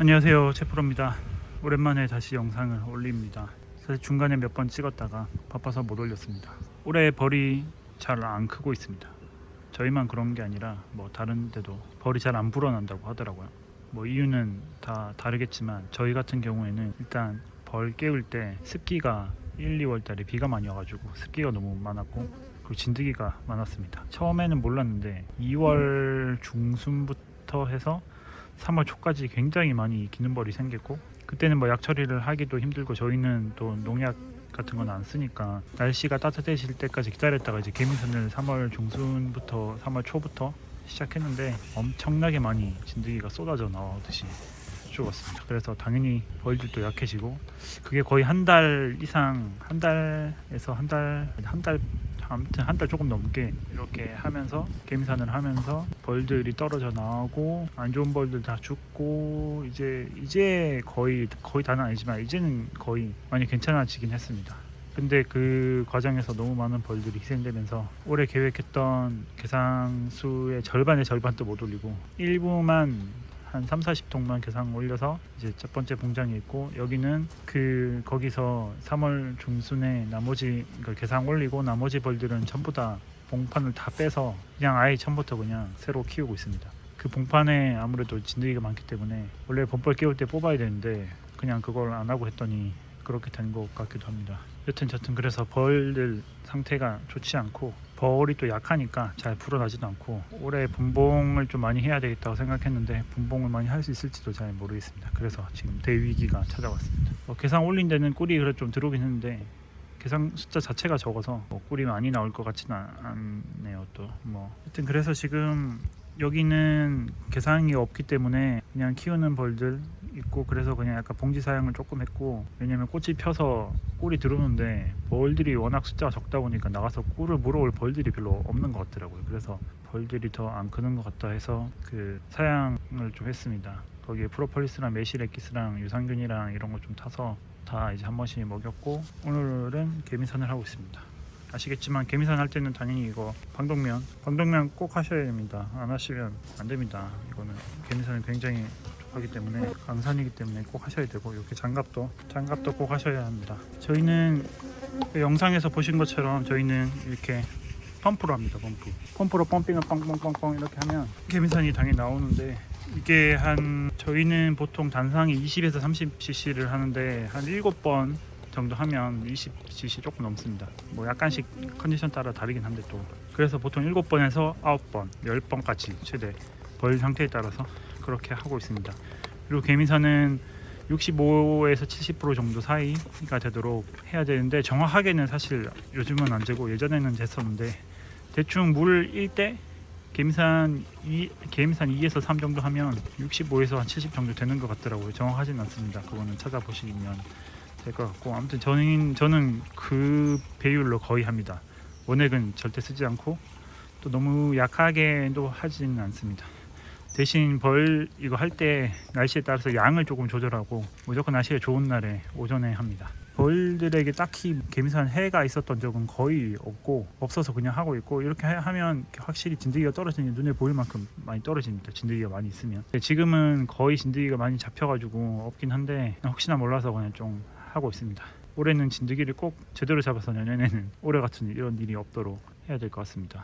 안녕하세요. 제프로입니다. 오랜만에 다시 영상을 올립니다. 사실 중간에 몇 번 찍었다가 바빠서 못 올렸습니다. 올해 벌이 잘 안 크고 있습니다. 저희만 그런 게 아니라 뭐 다른 데도 벌이 잘 안 불어난다고 하더라고요. 뭐 이유는 다 다르겠지만 저희 같은 경우에는 일단 벌 깨울 때 습기가 1, 2월 달에 비가 많이 와가지고 습기가 너무 많았고 그리고 진드기가 많았습니다. 처음에는 몰랐는데 2월 중순부터 해서 3월 초까지 굉장히 많이 기는 벌이 생겼고 그때는 뭐 약 처리를 하기도 힘들고 저희는 또 농약 같은 건 안 쓰니까 날씨가 따뜻해질 때까지 기다렸다가 이제 개미선을 3월 중순부터 3월 초부터 시작했는데 엄청나게 많이 진드기가 쏟아져 나오듯이 죽었습니다. 그래서 당연히 벌들도 약해지고 그게 거의 한 달 이상 한 달에서 한 달 한달 아무튼 한 달 조금 넘게 이렇게 하면서 개미산을 하면서 벌들이 떨어져 나오고 안 좋은 벌들 다 죽고 이제 이제 거의 거의 다는 아니지만 이제는 거의 많이 괜찮아지긴 했습니다. 근데 그 과정에서 너무 많은 벌들이 희생되면서 올해 계획했던 개상수의 절반의 절반도 못 올리고 일부만 한 3, 40통만 개상 올려서 이제 첫 번째 봉장에 있고 여기는 그 거기서 3월 중순에 나머지 그 개상 올리고 나머지 벌들은 전부 다 봉판을 다 빼서 그냥 아예 처음부터 그냥 새로 키우고 있습니다. 그 봉판에 아무래도 진드기가 많기 때문에 원래 범벌 깨울 때 뽑아야 되는데 그냥 그걸 안 하고 했더니 그렇게 된 것 같기도 합니다. 여튼 저튼 그래서 벌들 상태가 좋지 않고 벌이 또 약하니까 잘 불어나지도 않고 올해 분봉을 좀 많이 해야 되겠다고 생각했는데 분봉을 많이 할 수 있을지도 잘 모르겠습니다. 그래서 지금 대위기가 찾아왔습니다. 어, 계상 올린 데는 꿀이 그래 좀 들어오긴 했는데 계상 숫자 자체가 적어서 뭐 꿀이 많이 나올 것 같지는 않- 않네요. 또 뭐 하여튼 그래서 지금 여기는 계상이 없기 때문에 그냥 키우는 벌들 있고 그래서 그냥 약간 봉지 사용을 조금 했고 왜냐면 꽃이 펴서 꿀이 들어오는데 벌들이 워낙 숫자가 적다 보니까 나가서 꿀을 물어올 벌들이 별로 없는 것 같더라고요. 그래서 벌들이 더 안 크는 것 같다 해서 그 사양을 좀 했습니다. 거기에 프로폴리스랑 메시레키스랑 유산균이랑 이런 거 좀 타서 다 이제 한 번씩 먹였고 오늘은 개미산을 하고 있습니다 아시겠지만 개미산 할 때는 당연히 이거 방독면 방독면 꼭 하셔야 됩니다. 안 하시면 안 됩니다. 이거는 개미산은 굉장히 하기 때문에 강산이기 때문에 꼭 하셔야 되고 이렇게 장갑도 장갑도 꼭 하셔야 합니다. 저희는 그 영상에서 보신 것처럼 저희는 이렇게 펌프로 합니다 펌프. 펌프로 펌핑을 뻥뻥뻥뻥 이렇게 하면 개미산이 당연히 나오는데 이게 한 저희는 보통 단상이 20에서 30cc를 하는데 한 7번 정도 하면 20cc 조금 넘습니다. 뭐 약간씩 컨디션 따라 다르긴 한데 또 그래서 보통 7번에서 9번, 10번까지 최대 벌 상태에 따라서 그렇게 하고 있습니다. 그리고 개미산은 65에서 70% 정도 사이가 되도록 해야 되는데 정확하게는 사실 요즘은 안 되고 예전에는 됐었는데 대충 물 1대 개미산 2, 개미산 2에서 3 정도 하면 65에서 한 70 정도 되는 것 같더라고요. 정확하진 않습니다. 그거는 찾아보시면 될 것 같고 아무튼 저는 저는 그 배율로 거의 합니다. 원액은 절대 쓰지 않고 또 너무 약하게도 하지는 않습니다. 대신 벌 이거 할 때 날씨에 따라서 양을 조금 조절하고 무조건 날씨가 좋은 날에 오전에 합니다. 벌들에게 딱히 개미산 해가 있었던 적은 거의 없고 없어서 그냥 하고 있고 이렇게 하- 하면 확실히 진드기가 떨어지는 게 눈에 보일 만큼 많이 떨어집니다. 진드기가 많이 있으면 지금은 거의 진드기가 많이 잡혀가지고 없긴 한데 혹시나 몰라서 그냥 좀 하고 있습니다. 올해는 진드기를 꼭 제대로 잡아서 내년에는 올해 같은 이런 일이 없도록 해야 될 것 같습니다.